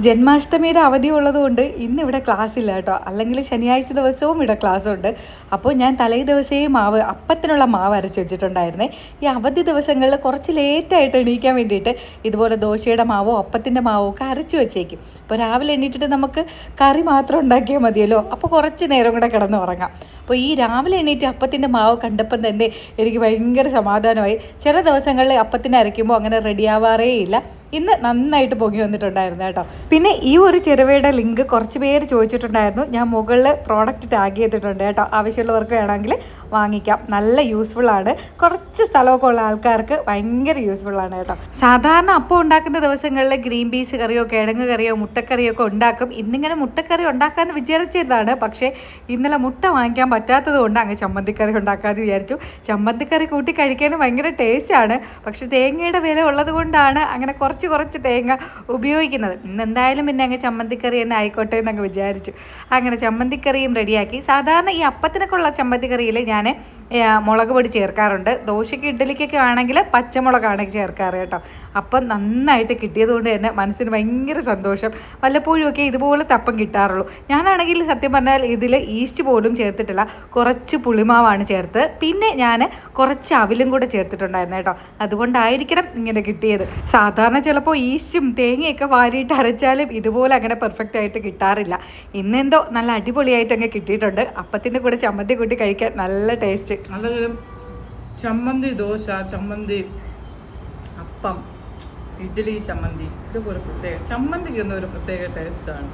ജന്മാഷ്ടമിയുടെ അവധി ഉള്ളതുകൊണ്ട് ഇന്ന് ഇവിടെ ക്ലാസ് ഇല്ല കേട്ടോ. അല്ലെങ്കിൽ ശനിയാഴ്ച ദിവസവും ഇവിടെ ക്ലാസ് ഉണ്ട് അപ്പോൾ ഞാൻ തലേ ദിവസമേ മാവ് അപ്പത്തിനുള്ള മാവ് അരച്ച് വെച്ചിട്ടുണ്ടായിരുന്നേ. ഈ അവധി ദിവസങ്ങളിൽ കുറച്ച് ലേറ്റായിട്ട് എണീക്കാൻ വേണ്ടിയിട്ട് ഇതുപോലെ ദോശയുടെ മാവോ അപ്പത്തിന്റെ മാവോ ഒക്കെ അരച്ച് വെച്ചേക്കും. അപ്പോൾ രാവിലെ എണീറ്റിട്ട് നമുക്ക് കറി മാത്രം ഉണ്ടാക്കിയാൽ മതിയല്ലോ. അപ്പോൾ കുറച്ച് നേരം കൂടെ കിടന്ന് ഉറങ്ങാം. അപ്പോൾ ഈ രാവിലെ എണീറ്റ് അപ്പത്തിന്റെ മാവ് കണ്ടപ്പം തന്നെ എനിക്ക് ഭയങ്കര സമാധാനമായി. ചില ദിവസങ്ങളിൽ അപ്പത്തിനെ അരയ്ക്കുമ്പോൾ അങ്ങനെ റെഡിയാവാറേ ഇല്ല. ഇന്ന് നന്നായിട്ട് പൊങ്ങി വന്നിട്ടുണ്ടായിരുന്നു കേട്ടോ. പിന്നെ ഈ ഒരു ചെറുവയുടെ ലിങ്ക് കുറച്ച് പേര് ചോദിച്ചിട്ടുണ്ടായിരുന്നു. ഞാൻ മുകളിൽ പ്രോഡക്റ്റ് ടാഗ് ചെയ്തിട്ടുണ്ട് കേട്ടോ. ആവശ്യമുള്ളവർക്ക് വേണമെങ്കിൽ വാങ്ങിക്കാം. നല്ല യൂസ്ഫുൾ ആണ്. കുറച്ച് സ്ഥലമൊക്കെ ഉള്ള ആൾക്കാർക്ക് ഭയങ്കര യൂസ്ഫുൾ ആണ് കേട്ടോ. സാധാരണ അപ്പം ഉണ്ടാക്കുന്ന ദിവസങ്ങളിൽ ഗ്രീൻ പീസ് കറിയോ കിഴങ്ങ് കറിയോ മുട്ടക്കറിയോ ഒക്കെ ഉണ്ടാക്കും. ഇന്നിങ്ങനെ മുട്ടക്കറി ഉണ്ടാക്കാമെന്ന് വിചാരിച്ചതാണ് പക്ഷേ ഇന്നലെ മുട്ട വാങ്ങിക്കാൻ പറ്റാത്തത് കൊണ്ട് അങ്ങ് ചമ്മന്തിക്കറി ഉണ്ടാക്കാമെന്ന് വിചാരിച്ചു. ചമ്മന്തിക്കറി കൂട്ടി കഴിക്കാനും ഭയങ്കര ടേസ്റ്റാണ് പക്ഷേ തേങ്ങയുടെ വില ഉള്ളത് കൊണ്ടാണ് അങ്ങനെ കുറച്ച് കുറച്ച് കുറച്ച് തേങ്ങ ഉപയോഗിക്കുന്നത്. ഇന്ന് എന്തായാലും പിന്നെ അങ്ങ് ചമ്മന്തിക്കറി തന്നെ ആയിക്കോട്ടെ എന്നങ്ങ് വിചാരിച്ചു. അങ്ങനെ ചമ്മന്തിക്കറിയും റെഡിയാക്കി. സാധാരണ ഈ അപ്പത്തിനൊക്കെ ഉള്ള ചമ്മന്തിക്കറിയിൽ ഞാൻ മുളക് പൊടി ചേർക്കാറുണ്ട്. ദോശയ്ക്ക് ഇഡ്ഡലിക്കൊക്കെ ആണെങ്കിൽ പച്ചമുളകാണ് ചേർക്കാറ് കേട്ടോ. അപ്പം നന്നായിട്ട് കിട്ടിയത് കൊണ്ട് തന്നെ മനസ്സിന് ഭയങ്കര സന്തോഷം. വല്ലപ്പോഴും ഒക്കെ ഇതുപോലെ തപ്പം കിട്ടാറുള്ളൂ. ഞാനാണെങ്കിൽ സത്യം പറഞ്ഞാൽ ഇതിൽ ഈസ്റ്റ് പോലും ചേർത്തിട്ടില്ല. കുറച്ച് പുളിമാവാണ് ചേർത്ത്. പിന്നെ ഞാൻ കുറച്ച് അവിലും കൂടെ ചേർത്തിട്ടുണ്ടായിരുന്നു കേട്ടോ. അതുകൊണ്ടായിരിക്കണം ഇങ്ങനെ കിട്ടിയത്. സാധാരണ ചിലപ്പോൾ ഈസ്റ്റും തേങ്ങയൊക്കെ വാരിയിട്ട് അരച്ചാലും ഇതുപോലെ അങ്ങനെ പെർഫെക്റ്റ് ആയിട്ട് കിട്ടാറില്ല. ഇന്നെന്തോ നല്ല അടിപൊളിയായിട്ട് അങ്ങ് കിട്ടിയിട്ടുണ്ട്. അപ്പത്തിന്റെ കൂടെ ചമ്മന്തി കൂട്ടി കഴിക്കാൻ നല്ല ടേസ്റ്റ് നല്ല ചമ്മന്തി ദോശ ചമ്മന്തി അപ്പം ഇഡ്ഡലി ചമ്മന്തി ഇതുപോലെ പ്രത്യേക ചമ്മന്തിക്ക് ഒരു പ്രത്യേക ടേസ്റ്റാണ്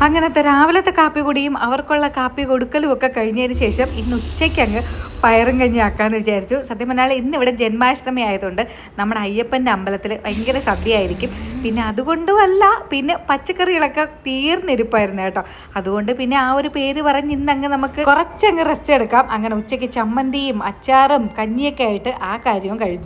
അങ്ങനത്തെ രാവിലത്തെ കാപ്പി കുടിയും അവർക്കുള്ള കാപ്പി കൊടുക്കലും ഒക്കെ കഴിഞ്ഞതിന് ശേഷം ഇന്ന് ഉച്ചയ്ക്ക് അങ്ങ് പയറും കഞ്ഞി ആക്കാമെന്ന് വിചാരിച്ചു. സത്യം പറഞ്ഞാൽ ഇന്ന് ഇവിടെ ജന്മാഷ്ടമി ആയതുകൊണ്ട് നമ്മുടെ അയ്യപ്പന്റെ അമ്പലത്തിൽ ഭയങ്കര സദ്യയായിരിക്കും. പിന്നെ അതുകൊണ്ടുമല്ല പിന്നെ പച്ചക്കറികളൊക്കെ തീർന്നിരിപ്പായിരുന്നു കേട്ടോ. അതുകൊണ്ട് പിന്നെ ആ ഒരു പേര് പറഞ്ഞ് ഇന്ന് അങ്ങ് നമുക്ക് കുറച്ചങ്ങ് റെസ്റ്റ് എടുക്കാം. അങ്ങനെ ഉച്ചയ്ക്ക് ചമ്മന്തിയും അച്ചാറും കഞ്ഞിയൊക്കെ ആയിട്ട് ആ കാര്യവും കഴിഞ്ഞു.